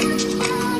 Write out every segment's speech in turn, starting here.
Música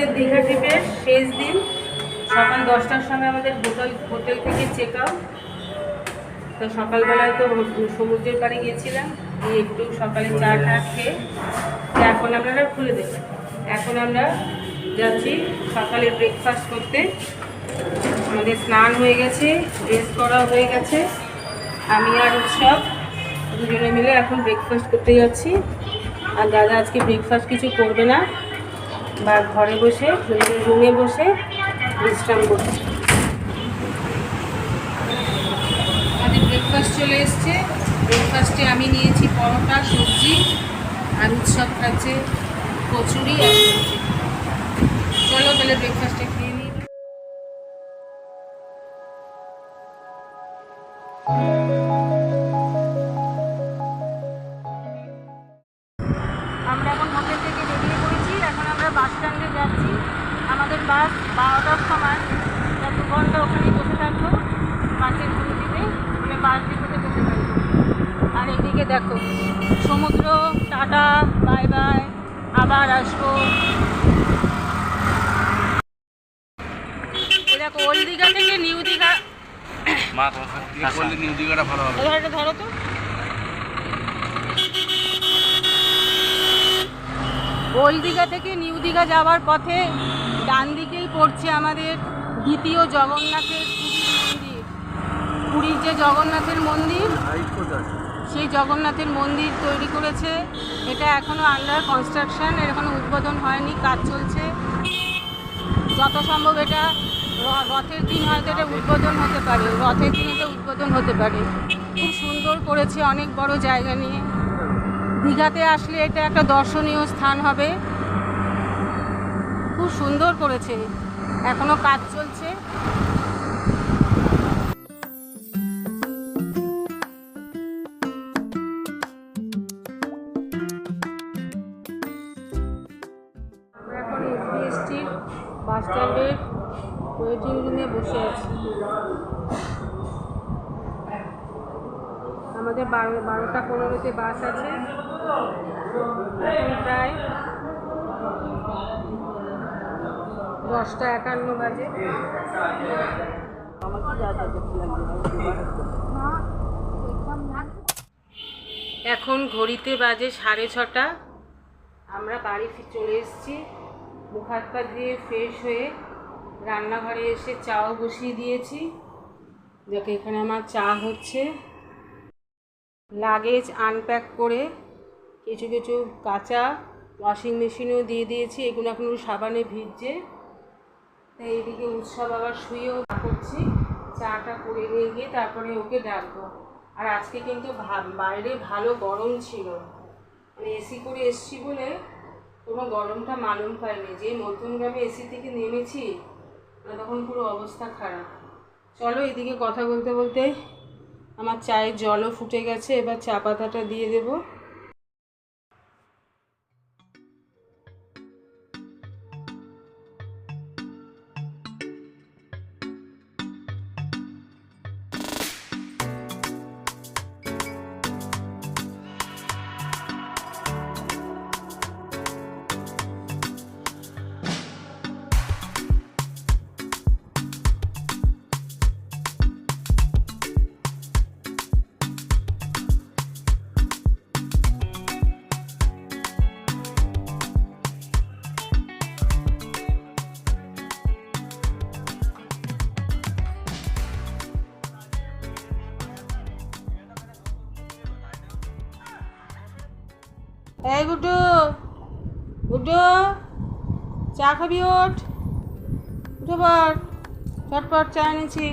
আমাদের দীঘা ট্রিপের শেষ দিন, সকাল দশটার সময় আমাদের হোটেল হোটেল থেকে চেক আউট তো সকালবেলায় তো সমুদ্রের পাড়ে গিয়েছিলাম, গিয়ে একটু সকালে চা টা খেয়ে এখন আপনারা খুলে দেবেন এখন আমরা যাচ্ছি সকালে ব্রেকফাস্ট করতে। আমাদের স্নান হয়ে গেছে ড্রেস করা হয়ে গেছে। আমি আর উৎসব, দুজনে মিলে এখন ব্রেকফাস্ট করতে যাচ্ছি। আর দাদা আজকে ব্রেকফাস্ট কিছু করবে না। বা ঘরে বসে রুমে বসে বিশ্রাম করছে। আমাদের ব্রেকফাস্ট চলে এসছে। ব্রেকফাস্টে আমি নিয়েছি পরোটা সবজি আর উৎসব খাচ্ছে কচুরি আর চলো তাহলে ব্রেকফাস্টে খেয়ে নিই। আমরা এখন হোটেল থেকে বেরিয়ে পড়েছি এখন আমরা বাস স্ট্যান্ডে যাচ্ছি। আমাদের বাস বারোটার সময় দু ঘণ্টা ওখানে বসে থাকব বাসের গুরুদিতে আমরা বাস ডিপোতে বসে থাকব আর এদিকে দেখো সমুদ্র টাটা বাই বাই আবার আসব। দেখো ওল্ড দীঘা থেকে নিউ দীঘা মা তোমার দিয়ে করলে নিউ দিঘাটা ভালো হবে। এটা ধরো তো। ওল্ড দীঘা থেকে নিউ দীঘা যাওয়ার পথে ডান দিকেই পড়ছে আমাদের দ্বিতীয় জগন্নাথের মন্দির। পুরীর যে জগন্নাথের মন্দির, সেই জগন্নাথের মন্দির তৈরি করেছে। এটা এখনও আন্ডার কনস্ট্রাকশন এর এখনও উদ্বোধন হয়নি, কাজ চলছে। যত সম্ভব এটা রথের দিন হয়তো এটা উদ্বোধন হতে পারে। রথের দিন এটা উদ্বোধন হতে পারে। খুব সুন্দর করেছে অনেক বড় জায়গা নিয়ে। দীঘাতে আসলে এটা একটা দর্শনীয় স্থান হবে। খুব সুন্দর করেছে। এখনও কাজ চলছে। বাস আছি। আমাদের বারো, বারোটা পনেরোতে বাস আছে। প্রায় দশটা একান্ন বাজে। এখন ঘড়িতে বাজে সাড়ে ছটা। আমরা বাড়ি চলে এসেছি। মুখ হাত পা দিয়ে ফ্রেশ হয়ে রান্নাঘরে এসে চাও বসিয়ে দিয়েছি। দেখো এখানে আমার চা হচ্ছে। লাগেজ আনপ্যাক করে কিছু কিছু কাঁচা ওয়াশিং মেশিনেও দিয়ে দিয়েছি, এগুলো এখন সাবানে ভিজছে। তাই এদিকে উৎসব আবার শুয়েও করছি। চাটা করে নিয়ে গিয়ে তারপরে ওকে ডাকবো। আর আজকে কিন্তু বাইরে ভালো গরম ছিল। মানে এসি করে এসছি বলে কোনো গরমটা মালুম পাইনি যে মধ্যমগ্রামে এসি থেকে নেমেছি মানে তখন পুরো অবস্থা খারাপ। চলো এদিকে কথা বলতে বলতে আমার চায়ের জলও ফুটে গেছে, এবার চা পাতাটা দিয়ে দেবো। এই গুড্ডু গুড্ডু চা খাবি ওঠ। উঠে পর চটপট চা এনেছি।